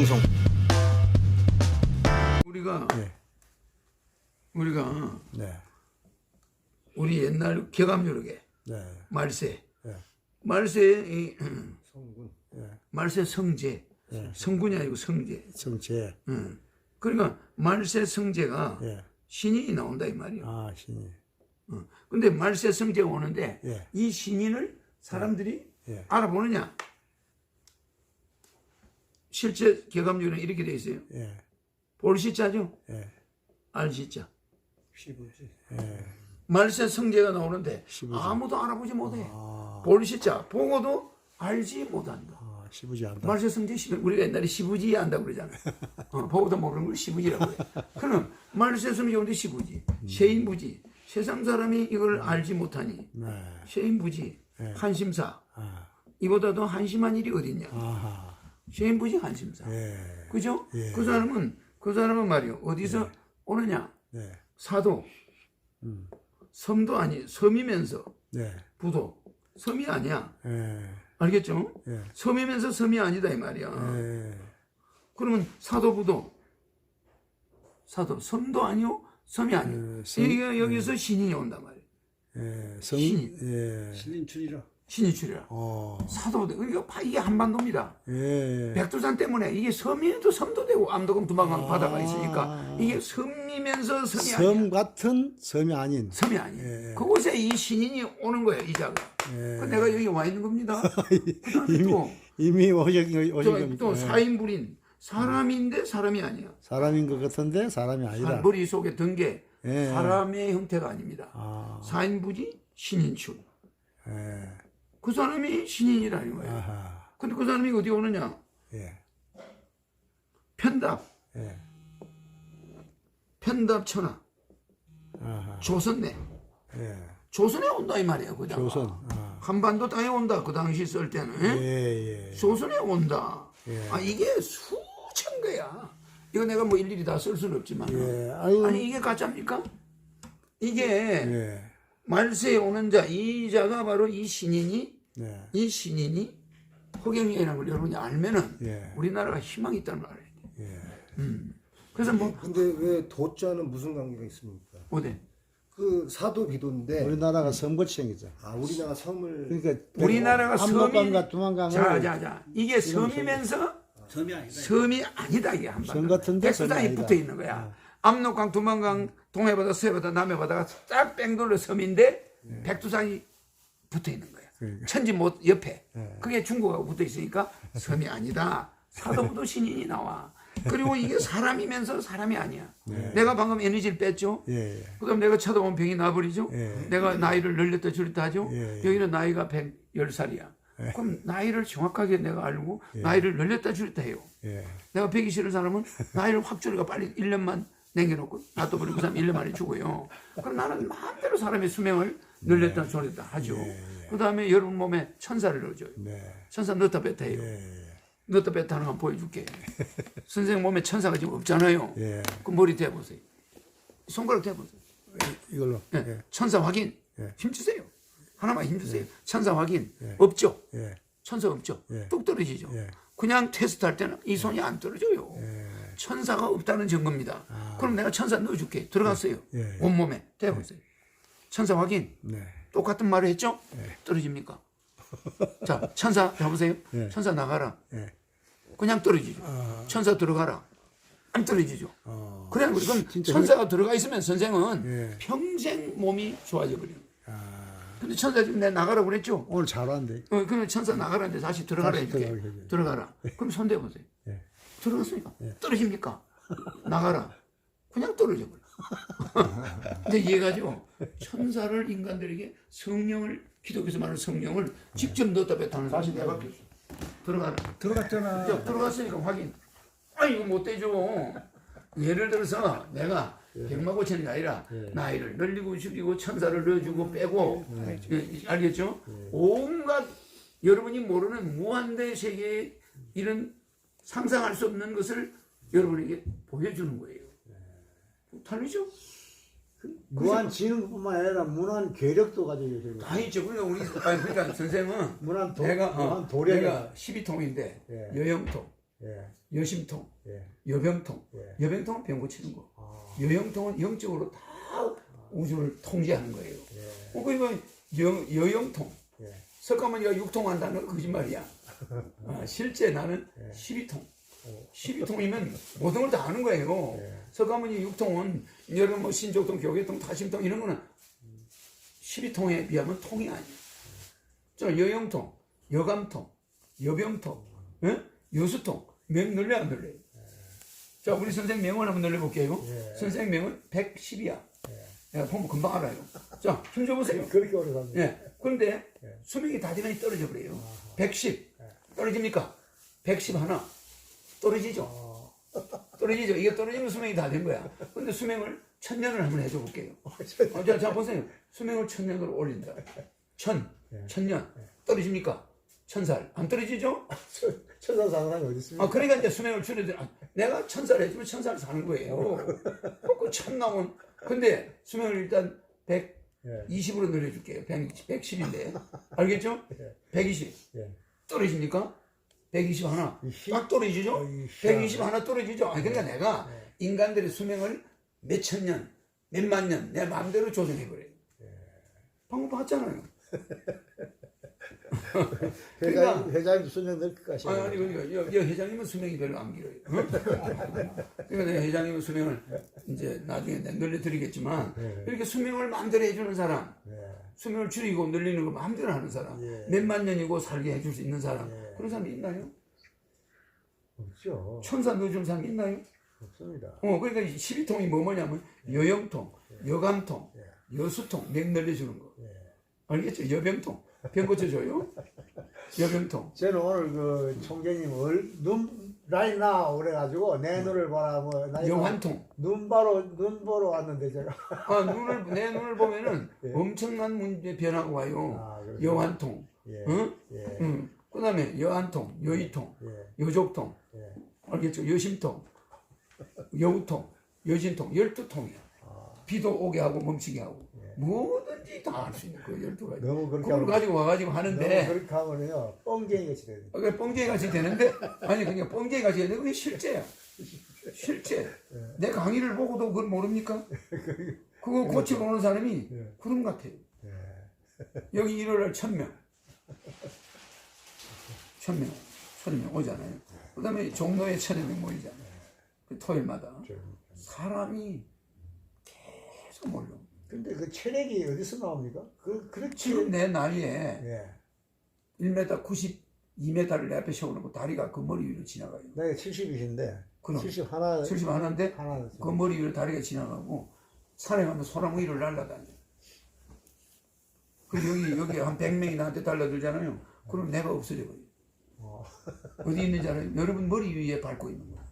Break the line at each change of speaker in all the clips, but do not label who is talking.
방송.
우리가
네.
우리가
네.
우리 옛날 격암요르게
네.
말세
네.
말세 이
성군.
말세 성제
네.
성군이 아니고 성제
성체.
응. 그러니까 말세 성제가
예.
신인이 나온다 이 말이야
아, 신이.
어. 근데 말세 성제가 오는데
예.
이 신인을 사람들이
예.
알아보느냐 실제 격암요는 이렇게 돼 있어요
예.
볼시자죠
예.
알시자
시부지.
예.
말세 성제가 나오는데
시부지.
아무도 알아보지 못해
아,
볼시자 보고도 알지 못한다
아, 시부지 안다.
말세 성제 시 우리가 옛날에 시부지 한다고 그러잖아 어, 보고도 모르는 걸 시부지라고 해 그럼 말세 성제 오는데 시부지 세인부지 세상 사람이 이걸 알지 못하니
네.
세인부지 한심사
아.
이보다도 한심한 일이 어딨냐
아하.
세인부지 한심사
예.
그죠?
예.
그 사람은 그 사람은 말이요 어디서 오느냐
네.
사도
음.
섬도 아니 섬이면서
네.
부도 섬이 아니야
예.
알겠죠?
예.
섬이면서 섬이 아니다 이 말이야
예.
그러면 사도 부도 사도 섬도 아니요 섬이 아니요
예, 섬-
이게 여기서 신이 온단 말이야
예. 성,
신이.
예.
신인 출이라.
신이 출이라
어.
사도 부도 그러니까 바- 이게 한반도입니다
예.
백두산 때문에 이게 섬이도 섬도 되고 암도금 두방강
아.
바다가 있으니까 이게 섬이면서 섬이 아니야
섬 같은 섬이 아닌.
섬이 아니에요.
예.
그곳에 이 신인이 오는 거예요, 이자가.
예.
그 내가 여기 와 있는 겁니다. 그다음에 또,
이미 오신, 오신
또,
겁니까?
또
예.
사인불인 사람인데 사람이 아니야.
사람인 것 같은데 사람이 아니다.
머리 속에 든게
예.
사람의 형태가 아닙니다.
아.
사인부지 신인출.
예.
그 사람이 신인이라는 거예요.
아하.
근데 그 사람이 어디 오느냐?
예.
편답,
예.
편답 천하,
아하.
조선내.
예.
조선에 온다 이 말이야, 그다.
조선. 아.
한반도 땅에 온다, 그 당시 쓸 때는.
예, 예.
조선에 온다.
예.
아 이게 수천 개야. 이거 내가 뭐 일일이 다 쓸 수는 없지만.
예. 아유.
아니 이게 가짜입니까? 이게
예.
말세에 오는 자, 이 자가 바로 이 신인이
네.
이 신인이 허경영이라는 걸 여러분이 알면은
예.
우리나라가 희망이 있다는 걸 알아야 돼.
예.
그래서 뭐
근데 왜 도자는 무슨 관계가 있습니까?
어디
그 사도 비도인데
우리나라가 선거치행이죠.
아 우리나라 섬을
그러니까
우리나라가 섬이
한반강과 두만강을
자 자 자 이게 섬이면서
섬이 아니다.
섬이 아니다 이게 한반도.
섬 같은데 아니다.
붙어 있는 거야. 압록강, 두만강, 동해바다, 서해바다, 남해바다가 쫙 뺑돌려 섬인데 백두산이 붙어 있는 거야.
그러니까.
천지 못 옆에. 그게 중국하고 붙어 있으니까 섬이 아니다. 사도부도 신인이 나와. 그리고 이게 사람이면서 사람이 아니야. 내가 방금 에너지를 뺐죠.
예, 예.
그다음 내가 쳐다보면 병이 나버리죠.
예.
내가 나이를 늘렸다 줄였다 하죠. 여기는 나이가 110살이야. 그럼 나이를 정확하게 내가 알고 나이를 늘렸다 줄였다 해요.
예.
내가 배기 싫은 사람은 나이를 확 줄이가 빨리 1년만 남겨놓고 놔둬버리고 그 사람 1년 만에 죽어요. 그럼 나는 마음대로 사람의 수명을 늘렸다 줄였다 하죠. 그 다음에 여러분 몸에 천사를 넣어줘요.
네.
천사 넣었다 뺐다 해요.
예.
넣었다 뺐다 하는 거 보여줄게. 선생님 몸에 천사가 지금 없잖아요.
예.
그 머리 대보세요. 손가락 대보세요.
이걸로.
예.
예.
천사 확인.
예.
힘주세요. 하나만 힘주세요. 천사 확인. 없죠.
예.
천사 없죠.
예.
뚝 떨어지죠.
예.
그냥 테스트 할 때는 이 손이 안 떨어져요. 천사가 없다는 증거입니다. 그럼 내가 천사 넣어줄게. 들어갔어요.
아. 예, 예.
온몸에. 대보세요. 천사 확인.
네.
똑같은 말을 했죠? 떨어집니까? 자, 천사 잡으세요.
예.
천사 나가라.
예.
그냥 떨어지죠.
아.
천사 들어가라. 안 떨어지죠.
어.
그래, 그럼 천사가 들어가 있으면 선생은
예.
평생 몸이 좋아져 버려요.
아.
근데 천사 지금 내가 나가라고 그랬죠?
오늘 잘 왔는데.
어, 그러면 천사 나가라는데 다시 들어가라
다시
이렇게. 들어가라. 그럼 손 대보세요.
예.
들어갔으니까 떨어집니까? 나가라. 그냥 떨어져 버려. 근데 이해가죠? 천사를 인간들에게 성령을 기독교에서 말하는 성령을 직접 넣었다 뺐다는 다시 내가 들어가라.
들어갔잖아.
자, 들어갔으니까 확인. 아 이거 못 되죠. 예를 들어서 내가 백마고천이 아니라 나이를 늘리고 줄이고 천사를 넣어주고 빼고 예, 알겠죠? 온갖 여러분이 모르는 무한대 세계의 이런 상상할 수 없는 것을 여러분에게 보여주는 거예요. 달리죠?
무한 지능뿐만 아니라 무한 괴력도 가지고 있어요.
다 있죠. 그러니까 우리 아니, 그러니까 선생은
무한 도,
내가 어,
무한 도력.
내가 12통인데
예.
여영통,
예.
여심통,
예.
여병통.
예.
여병통은 병 고치는 거.
아.
여영통은 영적으로 다 우주를 통제하는 거예요.
예.
어, 그러니까 여, 여영통.
예.
석가모니가 육통한다는 건 거짓말이야. 아, 실제 나는
예.
12통.
오.
12통이면 모든 걸 다 아는 거예요.
예.
석가모니 육통은 여러분 뭐 신족통, 교계통, 다심통 이런 거는 12통에 비하면 통이 아니에요. 저 여영통, 여감통, 여병통, 예? 여수통 명 늘려 안 늘려요? 자 우리 선생 명을 한번 늘려볼게요.
예.
선생 명은 110이야.
예.
내가 보면 금방 알아요. 자, 힘 줘보세요.
그렇게 오래 삽니다.
예. 그런데
예.
수명이 다디나이 떨어져 버려요. 110 떨어집니까? 110 하나 떨어지죠.
어.
떨어지죠. 이게 떨어지면 수명이 다 된 거야. 근데 수명을 천년을 한번 해줘 볼게요. 어, 자, 자 보세요. 수명을 천년으로 올린다. 천,
예.
천년 떨어집니까? 천살 안 떨어지죠?
천사 사는 사람이 어디 있습니까?
아 그러니까 이제 수명을 줄여들. 아, 내가 천살 해주면 천살 사는 거예요. 그천 나온. 근데 수명을 일단 100
예.
20으로 늘려줄게요. 100, 110인데. 알겠죠?
예.
120.
예.
떨어집니까? 120 하나.
이 희-
딱 떨어지죠?
어, 이
120 하나 떨어지죠? 아니, 그러니까 내가
예.
인간들의 수명을 몇 천 년, 몇 만 년, 내 마음대로 조정해버려요.
예.
방금 봤잖아요.
회장님,
그러니까-
회장님 수명 늘 것까지.
아니, 아니, 그러니까, 여, 여 회장님은 수명이 별로 안 길어요. 응? 그러니까 내가 회장님은 수명을 이제 나중에 내가 늘려드리겠지만,
네.
이렇게 수명을 마음대로 해주는 사람,
예.
수명을 줄이고 늘리는 거 마음대로 하는 사람,
예.
몇만 년이고 살게 해줄 수 있는 사람,
예.
그런 사람이 있나요?
없죠.
천사 넣어준 사람이 있나요?
없습니다.
어, 그러니까 12통이 뭐 뭐냐면, 여영통, 여감통,
예.
여수통, 맥 늘려주는 거.
예.
알겠죠? 여병통. 병 고쳐줘요? 여병통.
저는 오늘 그 총재님 얼, 눈 라인 나 그래가지고 내 눈을 봐라 뭐 나이가
여환통.
눈 바로 눈 보러 왔는데 제가
아, 눈을, 내 눈을 보면은
예.
엄청난 문제 변화가 와요.
아,
여환통.
예.
응?
예.
응. 그 다음에 여한통, 여의통,
예.
여족통.
예.
알겠죠? 여심통, 여우통, 여진통, 열두 통이야.
아.
비도 오게 하고 멈추게 하고
예.
뭐든지 다 할 수 있는 그 열두 가지.
너무 그렇게
그걸 가지고 와가지고
너무
하는데
그렇게 하면요 뻥쟁이 같이 돼요.
그게 뻥쟁이 같이 되는데 아니 그냥 뻥쟁이 같이 되는데 그게 실제야. 실제.
예.
내 강의를 보고도 그걸 모릅니까? 그거 고치러 오는 사람이
예.
그런 것 같아요.
예.
여기 일요일 날 천명. 천명. 천명 오잖아요. 그 다음에 종로에 천여 명 모이잖아요. 그 토요일마다.
저-
사람이 계속 몰려.
근데 그 체력이 어디서 나옵니까? 그 그렇게
지금 내 나이에
예.
1m 92m를 내 앞에 세워놓고 다리가 그 머리 위로 지나가요.
나이가 70이신데
그럼
70 하나
70 하나인데
하나
그 머리 위로 다리가 지나가고 산에 가면 소나무 위를 날아다녀. 그 여기 여기 한 100명이 나한테 달라들잖아요. 그럼 내가 없어져 버려.
어.
어디 있는지 알아요? 여러분 머리 위에 밟고 있는 거야.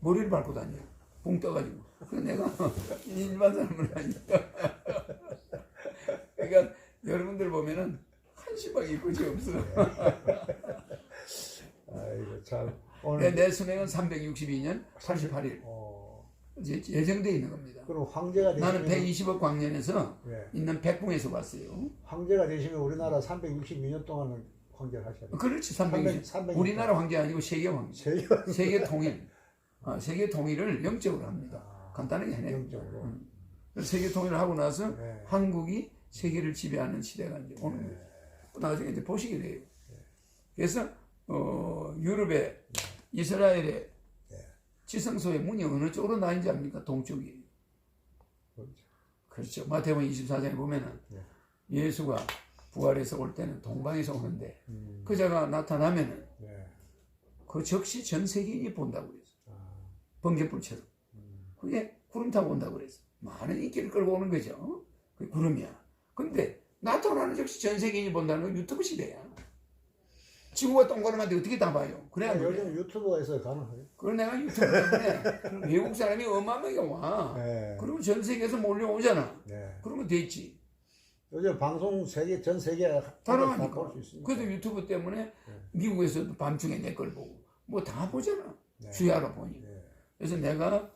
머리를 밟고 다녀. 붕 떠가지고. 그래서 내가 일반 사람은 아니까. 그러니까 여러분들 보면은 한심하게 끝이 없어.
아이고 참
내,
오늘
내 수명은 362년 88일
어,
예정되어 있는 겁니다.
그럼 황제가
나는
되시면
120억 광년에서
예.
있는 백궁에서 왔어요.
황제가 되시면 우리나라 362년 동안은 황제를 하셔야 돼요.
그렇지 320.
300.
우리나라 황제 아니고 세계 황제. 세계 통일. 아, 세계 통일을 영적으로 합니다. 간단하게 해내.
영적으로.
그래서 세계 통일을 하고 나서
네.
한국이 세계를 지배하는 시대가 이제 오는 거예요. 나중에 이제 보시게 돼요. 그래서 어, 유럽에 이스라엘의 지성소의 문이 어느 쪽으로 나 있는지 압니까? 동쪽이에요.
그렇죠.
그렇죠. 마태복음 24장에 보면은
네.
예수가 부활해서 올 때는 동방에서 오는데
음,
그자가 나타나면은
네.
그 즉시 전 세계인이 본다고 그랬어.
아,
번개불처럼.
음,
그게 구름 타고 온다고 그랬어. 많은 인기를 끌고 오는 거죠. 어? 그게 구름이야. 근데 나타나는 즉시 전 세계인이 본다는 건 유튜브 시대야. 지구가 동그라한데 어떻게 다 봐요? 그래야
아,
요즘
요즘 유튜버에서 가능하죠.
그걸 내가 유튜브 때문에 외국 사람이 어마어마하게 와.
네.
그러면 전 세계에서 몰려오잖아.
네.
그러면 됐지.
요즘 방송 세계 전 세계 있으니까.
그래도 유튜브 때문에 미국에서도 밤중에 내 걸 보고 뭐 다 보잖아.
네.
주야로 보니.
네.
그래서 내가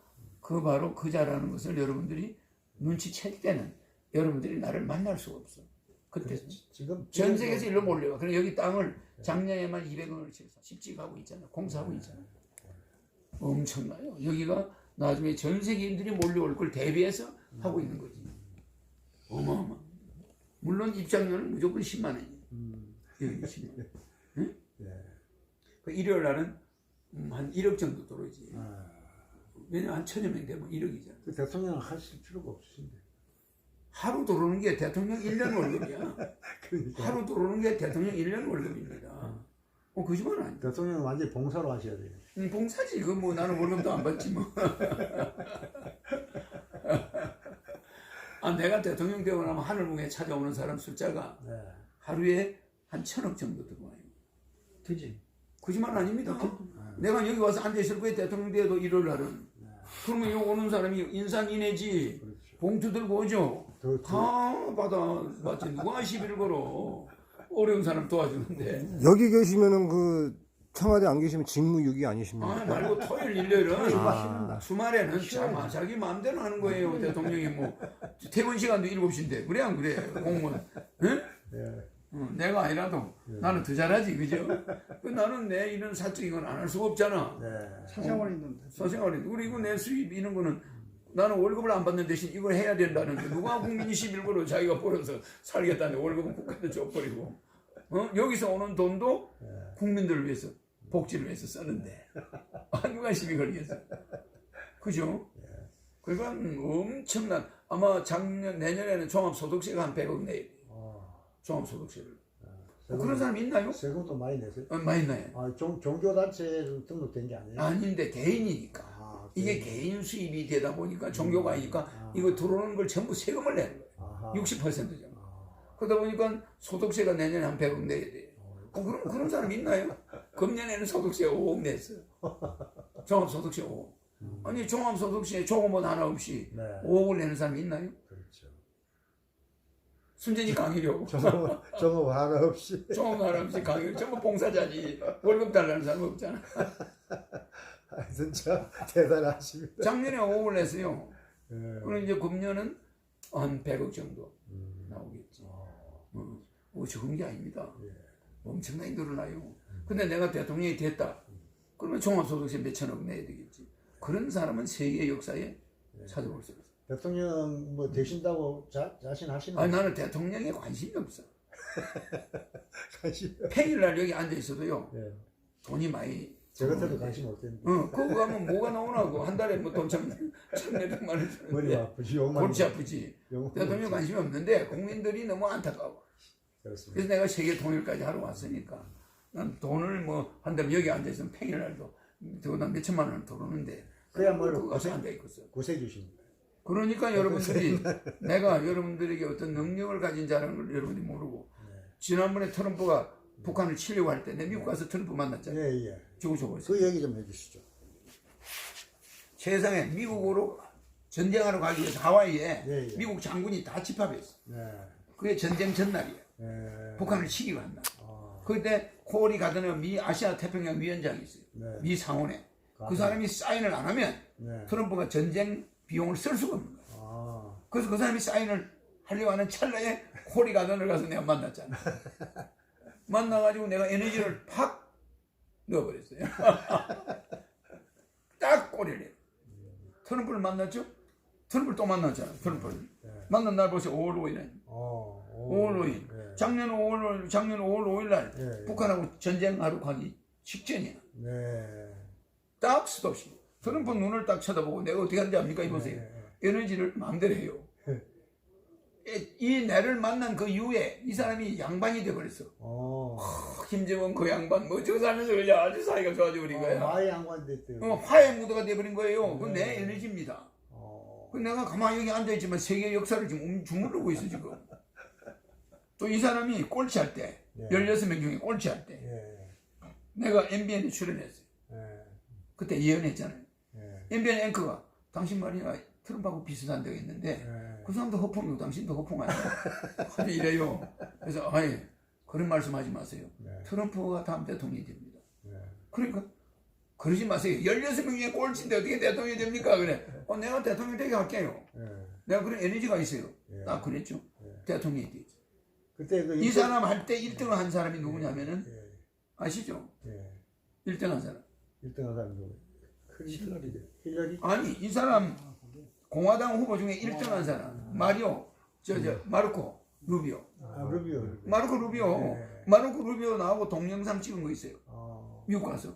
그 바로 그 자라는 것을 여러분들이 눈치챌 때는 여러분들이 나를 만날 수가 없어. 그때
지금
전 세계에서 일로 몰려가. 그래 여기 땅을 작년에만 200원을 치서 집집하고 있잖아. 공사하고 있잖아. 엄청나요. 여기가 나중에 전 세계인들이 몰려올 걸 대비해서 하고 있는 거지. 어마어마. 물론 입장료는 무조건 10만 원이에요. 여기 10만 원. 응? 그 일요일 날은 음, 한 1억 정도 들어오지. 왜 냐면 한 천여 명 되면 1억이잖아.
그 대통령 하실 필요가 없으신데.
하루 들어오는 게 대통령 1년 월급이야.
그러니까
하루 들어오는 게 대통령 1년 월급입니다. 어, 거짓말 아니야.
대통령은 완전히 봉사로 하셔야 돼요.
음, 봉사지. 그뭐 나는 월급도 안 받지 뭐. 아, 내가 대통령 되고 나면 하늘궁에 찾아오는 사람 숫자가
네.
하루에 한 천억 정도 들어와요.
되지.
거짓말 아닙니다. 내가 여기 와서 앉아있을 거예요. 대통령 돼도 일요일 날은. 그러면 여기 오는 사람이 인산인해지 봉투 들고 오죠.
더-
다 받아 맞지. 누가 시비를 걸어. 어려운 사람 도와주는데.
여기 계시면은 그 청와대 안 계시면 직무유기 아니십니까?
아 말고 토요일 일요일은 주말에는 자, 자기 마음대로 하는 거예요 대통령이 뭐 퇴근 시간도 7시인데 그래 안 그래 공무원 응? 어, 내가 아니라도 나는 더 잘하지 그죠? 그 나는 내 이런 사적인 건안 할 수가 없잖아
네.
사생활 있는데.
사생활이 그리고 내 수입 이런 거는 나는 월급을 안 받는 대신 이걸 해야 된다는데 누가 국민이 11%로 자기가 벌어서 살겠다는데 월급은 국가도 줘버리고 어? 여기서 오는 돈도 국민들을 위해서 복지를 위해서 쓰는데 아, 누가 시비 걸겠어 그죠? 그러니까 엄청난 아마 작년 내년에는 종합소득세가 한 100억 내야 돼 종합소득세를 어, 그런 사람 있나요?
세금도 많이 내세요.
어, 많이 나요
아, 종, 종교단체에 등록된 게 아니에요?
아닌데 개인이니까
아,
이게 개인 수입이 되다 보니까 종교가 아니니까 이거 들어오는 걸 전부 세금을 내는 거예요.
아하.
60%잖아. 그러다 보니까 소득세가 내년에 한 100억 내야 돼. 어, 그럼 그런 사람 있나요? 금년에는 소득세 5억 냈어요. 종합소득세 5억. 아니 종합소득세 조금은 하나 없이
네.
5억을 내는 사람이 있나요? 순전히 강의료.
종업, 종업 하나 없이.
조금 하나 없이 강의료. 전부 봉사자지. 월급 달라는 사람 없잖아.
하여튼 참 대단하십니다.
작년에 5억을 냈어요.
네.
그럼 이제 금년은 한 100억 정도 나오겠지. 어, 어, 적은 게 아닙니다. 엄청나게 늘어나요. 근데 내가 대통령이 됐다. 그러면 종합소득세 몇천억 내야 되겠지. 그런 사람은 세계 역사에 찾아볼 수 없어.
대통령 뭐 되신다고 자, 자신하시는
아니, 나는 대통령에 관심이 없어.
관심.
평일날 여기 앉아 있어도요,
네.
돈이 많이.
저 같아도 관심 없겠는데.
어, 거기 가면 뭐가 나오나고. 한 달에 뭐돈 천, 천몇백만 원
머리
주는데.
아프지, 욕만.
골치 아프지.
욕만
대통령 관심이 없는데 국민들이 너무 안타까워.
그렇습니다.
그래서 내가 세계 통일까지 하러 왔으니까 난 돈을 뭐 한다면 여기 앉아 있으면 평일날도 더나 몇천만 원을 들어오는데
그야말로
그거 있겠어.
구세 주십니다.
그러니까 여러분들이 내가 여러분들에게 어떤 능력을 가진 자라는 걸 여러분이 모르고 지난번에 트럼프가 북한을 치려고 할 때 내 미국 가서 트럼프 만났잖아.
예, 예.
죽어줘버렸어.
그 얘기 좀 해주시죠.
세상에 미국으로 전쟁하러 가기 위해서 하와이에
예, 예.
미국 장군이 다 집합했어.
네.
그게 전쟁 전날이야.
네.
북한을 치기로 한 날.
아,
그때 코리 가드는 미 아시아 태평양 위원장이 있어요.
네.
미 상원에. 그. 사람이 사인을 안 하면
네.
트럼프가 전쟁 비용을 쓸 수가 없는 거야.
아,
그래서 그 사람이 사인을 하려고 하는 찰나에 코리 가든을 가서 내가 만났잖아. 만나가지고 내가 에너지를 팍 넣어버렸어요. 딱 꼬리를. 트럼프를 만났죠? 트럼프를 또 만났잖아. 트럼프를. 만난 날 벌써 5월 5일에.
어,
5월 5일.
네.
작년 5월, 작년 5월 5일 날
예, 예.
북한하고 전쟁하러 가기 직전이야.
네.
딱 스톱시. 트럼프 눈을 딱 쳐다보고 내가 어떻게 하는지 압니까? 이보세요. 에너지를 마음대로 해요. 이- 이 내를 만난 그 이후에 이 사람이 양반이 돼버렸어.
어,
김정은 그 양반 뭐 저거 살면서 그냥 아주 사이가 좋아져 버린 거야.
마의 양관 됐대요.
어, 화해 무드가 돼버린 거예요. 그내 에너지입니다.
어,
그 내가 가만히 여기 앉아있지만 세계 역사를 지금 움- 주무르고 있어 지금. 또 이 사람이 꼴찌할 때,
네.
16명 중에 꼴찌할 때,
예,
내가 MBN에 출연했어요.
예,
그때 예언했잖아요.
예,
MBN 앵커가 당신 말이야 트럼프하고 비슷한 데가 있는데
예.
그 사람도 허풍이고 당신도 허풍 아니야. 하도 이래요. 그래서 아예 그런 말씀하지 마세요.
네.
트럼프가 다음 대통령이 됩니다.
네.
그러니까 그러지 마세요. 16명 중에 꼴찌인데 어떻게 대통령이 됩니까? 그래. 어, 내가 대통령 되게 할게요.
예.
내가 그런 에너지가 있어요.
예.
딱 그랬죠. 대통령이 되지.
그때 그
이 사람 할 때 1등을 한 사람이 누구냐면은
예,
아시죠?
예.
1등 한 사람.
1등 한 사람이 누구? 힐러리. 힐러리?
아니 이 사람 공화당 후보 중에 1등 한 사람 마리오 저저 마르코 루비오
아, 루비오.
마르코 루비오
네.
마르코 루비오 나하고 동영상 찍은 거 있어요
아,
미국 가서.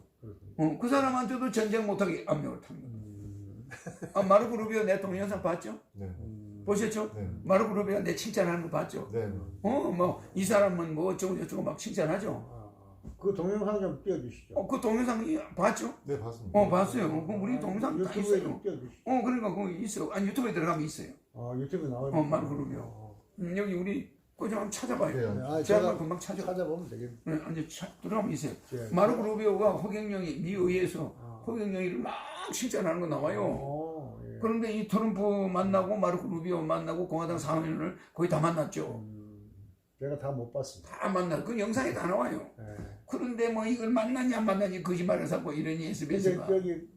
어, 그 사람한테도 전쟁 못하게 압력을 탄 거예요
음,
아, 마르코 루비오 내 동영상 봤죠?
네.
음,
보셨죠?
네.
마르코 루비오 내 칭찬하는 거 봤죠?
네.
어 뭐 이 사람은 뭐 어쩌고 저쩌고 막 칭찬하죠
아, 그 동영상 좀 띄워주시죠.
어, 그 동영상 봤죠?
네, 봤습니다.
어 봤어요 그 우리 동영상 다
유튜브에
있어요
좀 띄워주시죠.
어 그러니까 거기 있어 아니 유튜브에 들어가면 있어요
아, 유튜브에 나와요.
어, 마르코 루비오. 음, 여기 우리 그좀 한번 찾아봐요
네.
아,
제가
제가
금방 찾아.
찾아보면 되겠네.
네, 이제 차, 들어가면 있어요.
예.
마르코 루비오가 허경영이 미 의회에서
아.
허경영이를 막 칭찬하는 거 나와요.
어, 예.
그런데 이 트럼프 만나고 마르코 루비오 만나고 공화당 상원의원을 거의 다 만났죠.
음, 제가 다 못 봤습니다.
다 만나. 그 영상에 다 나와요.
예.
그런데 뭐 이걸 만났냐 안 만났냐 거짓말을 하고 이러니
근데
SBS가
여기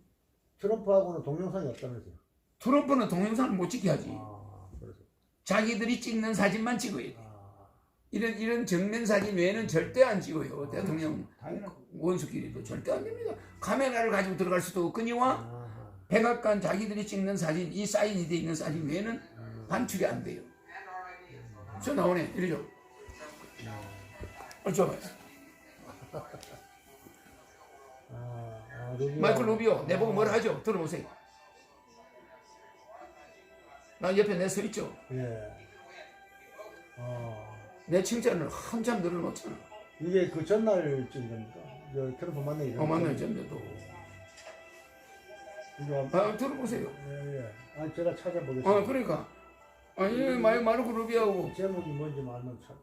트럼프하고는 동영상이 없다면서요?
트럼프는 동영상을 못 찍게 하지.
아, 그래서.
자기들이 찍는 사진만 찍어요.
아,
이런 이런 정면 사진 외에는 절대 안 찍어요. 대통령 원수끼리도 절대 안 됩니다. 카메라를 가지고 들어갈 수도 없거니와
아하.
백악관 자기들이 찍는 사진, 이 사인이 돼 있는 사진 외에는 반출이 안 돼요. 저 나오네, 줘. 어.
아, 아, 루비오.
마이클 루비오, 내보고 뭐라 하죠? 들어보세요. 나 옆에 내 서 있죠?
예. 아,
내 칭찬을 한참 늘어놓잖아.
이게 그 전날 찍은 겁니까? 저 트럼프 만나기
어, 만날 전에도.
이거
아, 들어보세요.
예, 예. 아, 제가 찾아보겠습니다.
어, 그러니까. 아니, 마이 마르코 루비오하고.
제목이 뭔지 만나 찾.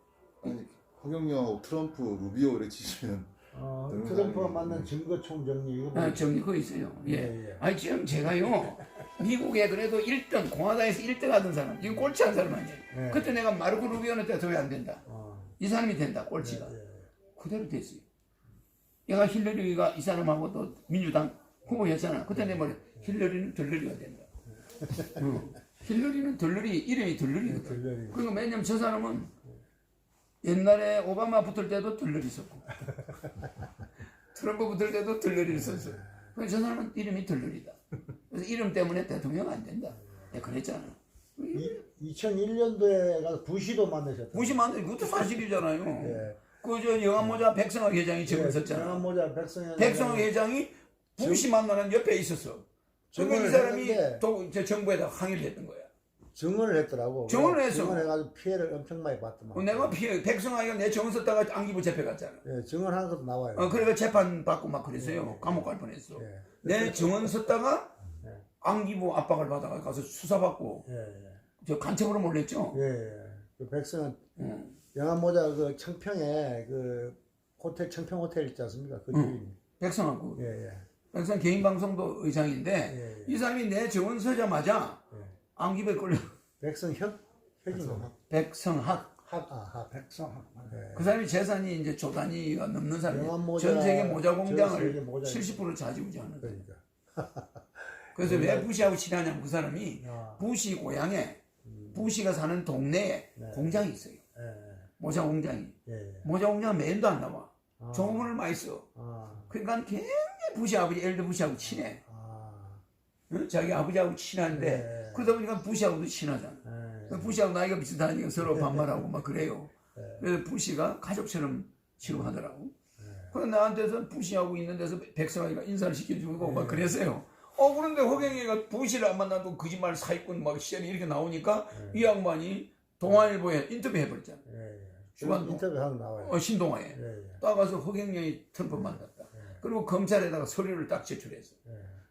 아니, 허경영하고 트럼프, 루비오 이렇게 치시면
어,
있네.
만난 증거 총정리 이거
아,
뭐-
정리 그거 있어요. 예.
예, 예.
아니, 지금 제가요, 미국에 그래도 1등, 공화당에서 1등 하던 사람, 이거 꼴찌 한 사람 아니에요.
예.
그때 내가 마르코 루비오한테 도왜 안 된다.
어,
이 사람이 된다, 꼴찌가.
예, 예.
그대로 됐어요. 얘가 힐러리가 이 사람하고 또 민주당 후보였잖아. 그때 내 말에 힐러리는 덜러리가 된다. 어. 힐러리는 덜러리, 이름이 덜러리거든.
들려요.
그러니까 왜냐면 저 사람은 옛날에 오바마 붙을 때도 덜러리 썼고 트럼프 붙을 때도 덜러리를 썼어. 그래서 저 사람은 이름이 덜러리다. 그래서 이름 때문에 대통령 안 된다. 내가 그랬잖아.
2001년도에 가서 부시도 만나셨다.
무시만 그것도 사실이잖아요.
예.
그저 영암모자 백성학 회장이 적을
예,
썼잖아.
정한 모자 백성현.
백성학 회장이 부시 만나는 옆에 있었어. 그러니까 이 사람이
했는데
정부에다 항의를 했던 거야.
증언을 했더라고.
증언을 했어.
증언해가지고 피해를 엄청 많이 봤더만.
그 내가 피해 백성학이가 내 정원 썼다가 안기부 재패 갔잖아.
예, 증언하는 것도 나와요.
어, 그래가 재판 받고 막 그랬어요. 감옥 갈 뻔했어.
예.
내 정원 썼다가
예.
안기부 압박을 받아가 가서 수사받고
예, 예.
저 간첩으로 몰렸죠.
예, 예. 그 백성은
응.
영한 모자 그 청평에 그 호텔 청평 호텔 있지 않습니까? 그 주인.
백성하고
예, 예.
백성 개인 방송도 의장인데
예, 예.
이 사람이 내 정원 서자마자
예.
안기부에 걸려.
백성현 혁인가?
백성학
학, 아, 학. 백성학. 예.
그 사람이 재산이 이제 조 단위가 넘는 사람이에요.
모자,
전 세계 모자
전
공장을
세계 모자
70% 좌지우지하는 거예요.
그러니까.
그래서 왜 부시하고 친하냐면 그 사람이
아,
부시 고향에 부시가 사는 동네에
네.
공장이 있어요.
예,
모자 공장이.
예, 예.
모자 공장 맨도 안 나와.
아,
종업원을 많이 써.
아,
그러니까 굉장히 부시 아버지 엘드 부시하고 친해.
아,
응? 자기 아버지하고 친한데
네.
그러다 보니까 부시하고도 친하잖아.
예.
그 부시하고 나이가 비슷하니까 서로 반말하고 막 그래요.
네.
그래서 부시가 가족처럼 취급하더라고.
네.
그래서 나한테서 부시하고 있는 데서 백성아이가 인사를 시켜주고 막 그랬어요. 어 그런데 허경이가 부시를 안 만나도 거짓말 사기꾼 막 시절이 이렇게 나오니까 이 양반이 동아일보에 인터뷰 해버렸잖아.
예, 예.
주간도.
인터뷰 하는 나와요.
어, 신동아에. 따가서 허경영이 트럼프 만났다. 그리고 검찰에다가 서류를 딱 제출했어.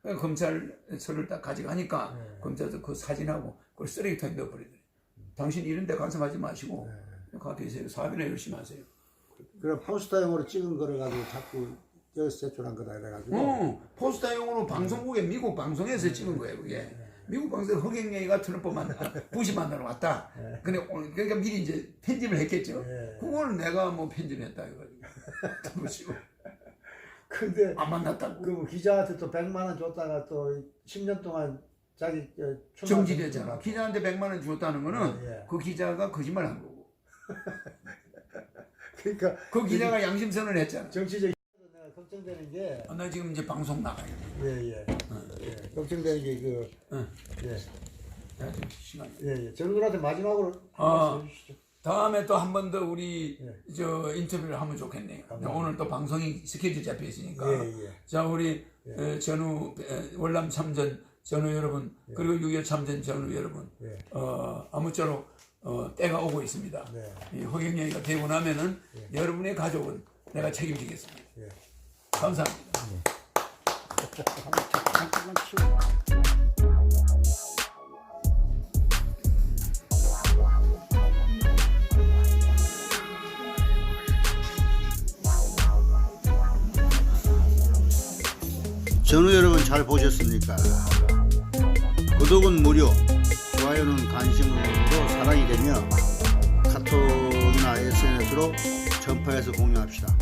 예.
그래서 검찰 서류를 딱 가져가니까
네.
검찰에서 그 사진하고 그걸 쓰레기통에 넣어버리더래. 당신 이런 데 간섭하지 마시고
네.
가 계세요. 사업이나 열심히 하세요.
그래 포스터용으로 찍은 거를 가지고 자꾸 여기서 제출한 거다 이래가지고
어, 포스터용으로 방송국에 미국 방송에서 찍은 거예요, 그게. 미국 방송에 허경영이가 트럼프 만나, 부시 만나러 왔다. 근데 오늘, 그러니까 미리 이제 편집을 했겠죠.
네.
그걸 내가 뭐 편집했다. 부시고
근데
안 만났다고.
그 기자한테 또 100만 원 줬다가 또 10년 동안 자기 저 출마
정지됐잖아. 기자한테 100만 원 줬다는 거는
예, 예.
그 기자가 거짓말 한 거고.
그러니까
그 기자가 양심선언 했잖아.
정치적 내가 걱정되는 게
어, 나 지금 이제 방송 나가요.
예예 예, 걱정되는 게그
응.
예.
야, 지금 시간이.
예, 예. 정근한테 마지막으로 한
아.
말씀 해주시죠.
다음에 또 한 번 더 우리
예.
저 인터뷰를 하면 좋겠네요. 오늘 또 방송이 스케줄 잡혀 있으니까.
예, 예.
자 우리 에, 전후 에, 월남 참전 전후 여러분 그리고 6.25 참전 전후 여러분
예.
어, 아무쪼록 어, 때가 오고 있습니다.
네.
이 허경영이가 되고 나면은 여러분의 가족은 내가 책임지겠습니다.
예.
감사합니다.
잠 전우 여러분 잘 보셨습니까? 구독은 무료, 좋아요는 관심으로 사랑이 되며 카톡이나 SNS로 전파해서 공유합시다.